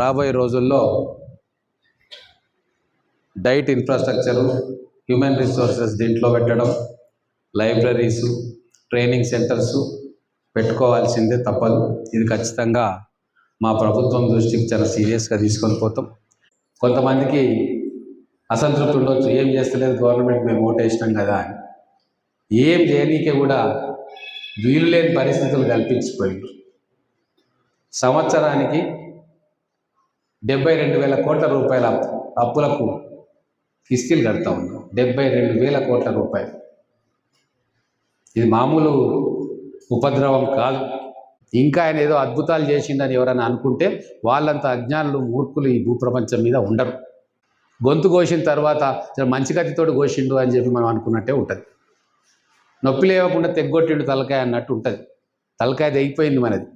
రాబోయే రోజుల్లో diet infrastructure human resources దీంట్లో పెట్టడం లైబ్రరీసు ట్రైనింగ్ సెంటర్స్ పెట్టుకోవాల్సిందే తప్పదు. ఇది ఖచ్చితంగా మా ప్రభుత్వం దృష్టికి చాలా సీరియస్గా తీసుకొని పోతాం. కొంతమందికి అసంతృప్తి ఉండొచ్చు. ఏం చేస్తలేదు గవర్నమెంట్ మేము ఓటేసినాం కదా అని. ఏం చేయనీకే కూడా వీలు లేని పరిస్థితులు కల్పించిపోయింది సంవత్సరానికి డెబ్బై రెండు వేల కోట్ల రూపాయల అప్పులకు కిస్తీలు కడతా ఉన్నాం. డెబ్బై రెండు వేల కోట్ల రూపాయలు. ఇది మామూలు ఉపద్రవం కాదు. ఇంకా ఆయన ఏదో అద్భుతాలు చేసిండని ఎవరైనా అనుకుంటే వాళ్ళంత అజ్ఞానులు మూర్ఖులు ఈ భూప్రపంచం మీద ఉండరు. గొంతు కోసిన తర్వాత మంచి కత్తితోటి కోసిండు అని చెప్పి మనం అనుకున్నట్టే ఉంటుంది. నొప్పి లేవకుండా తెగ్గొట్టిండు తలకాయ అన్నట్టు ఉంటుంది. తలకాయ తెగిపోయింది మనది.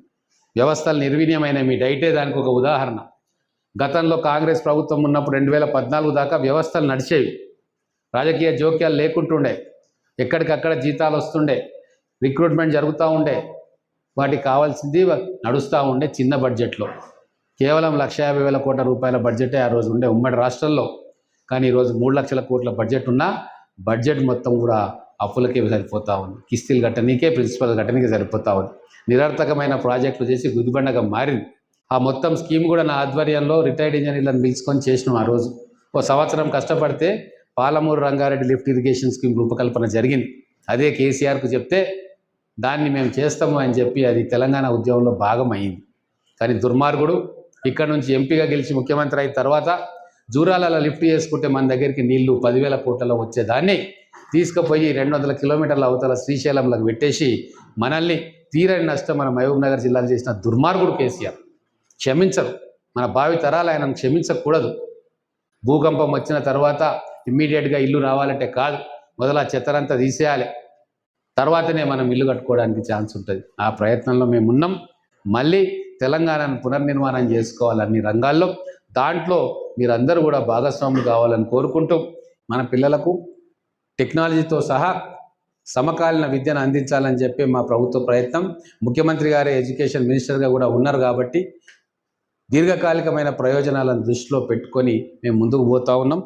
వ్యవస్థలు నిర్వీర్యమైన మీ డైటే దానికి ఒక ఉదాహరణ. గతంలో కాంగ్రెస్ ప్రభుత్వం ఉన్నప్పుడు రెండు వేల పద్నాలుగు దాకా వ్యవస్థలు నడిచేవి. రాజకీయ జోక్యాలు లేకుంటుండే. ఎక్కడికక్కడ జీతాలు వస్తుండే. రిక్రూట్మెంట్ జరుగుతూ ఉండే. వాటికి కావాల్సింది నడుస్తూ ఉండే చిన్న బడ్జెట్లో. కేవలం లక్ష యాభై వేల కోట్ల రూపాయల బడ్జెటే ఆ రోజు ఉండే ఉమ్మడి రాష్ట్రంలో. కానీ ఈరోజు మూడు లక్షల కోట్ల బడ్జెట్ ఉన్నా బడ్జెట్ మొత్తం కూడా అప్పులకే సరిపోతా ఉంది. కిస్తీలు కట్టనీకే ప్రిన్సిపల్ కట్టనీకే సరిపోతా ఉంది. నిరర్థకమైన ప్రాజెక్టులు చేసి గుదిబండగా మారింది. ఆ మొత్తం స్కీమ్ కూడా నా ఆధ్వర్యంలో రిటైర్డ్ ఇంజనీర్లను పిలుచుకొని చేసినాం ఆ రోజు. ఓ సంవత్సరం కష్టపడితే Palamuru Rangareddy lift irrigation scheme రూపకల్పన జరిగింది. అదే కేసీఆర్కు చెప్తే దాన్ని మేము చేస్తాము అని చెప్పి అది తెలంగాణ ఉద్యమంలో భాగం అయింది. కానీ దుర్మార్గుడు ఇక్కడ నుంచి ఎంపీగా గెలిచి ముఖ్యమంత్రి అయిన తర్వాత జూరాలలో లిఫ్ట్ చేసుకుంటే మన దగ్గరికి నీళ్ళు పదివేల కోట్లలో వచ్చేదాన్ని తీసుకుపోయి రెండు వందల కిలోమీటర్ల అవతల శ్రీశైలంలోకి పెట్టేసి మనల్ని తీరని నష్టం మన మహబూబ్ నగర్ జిల్లాలో చేసిన దుర్మార్గుడు కేసీఆర్. క్షమించరు. మన భావి తరాలు ఆయన క్షమించకూడదు. భూకంపం వచ్చిన తర్వాత ఇమ్మీడియట్గా ఇల్లు రావాలంటే కాదు మొదలు ఆ తీసేయాలి. తర్వాతనే మనం ఇల్లు కట్టుకోవడానికి ఛాన్స్ ఉంటుంది. ఆ ప్రయత్నంలో మేము ఉన్నాం. మళ్ళీ తెలంగాణను పునర్నిర్మాణం చేసుకోవాలి అన్ని రంగాల్లో దాంట్లో మీరందరూ కూడా భాగస్వాములు కావాలని కోరుకుంటూ మన పిల్లలకు టెక్నాలజీతో సహా సమకాలీన విద్యను అందించాలని చెప్పి మా ప్రభుత్వ ప్రయత్నం. ముఖ్యమంత్రి గారే ఎడ్యుకేషన్ మినిస్టర్గా కూడా ఉన్నారు కాబట్టి దీర్ఘకాలికమైన ప్రయోజనాలను దృష్టిలో పెట్టుకొని మేము ముందుకు పోతా ఉన్నాం.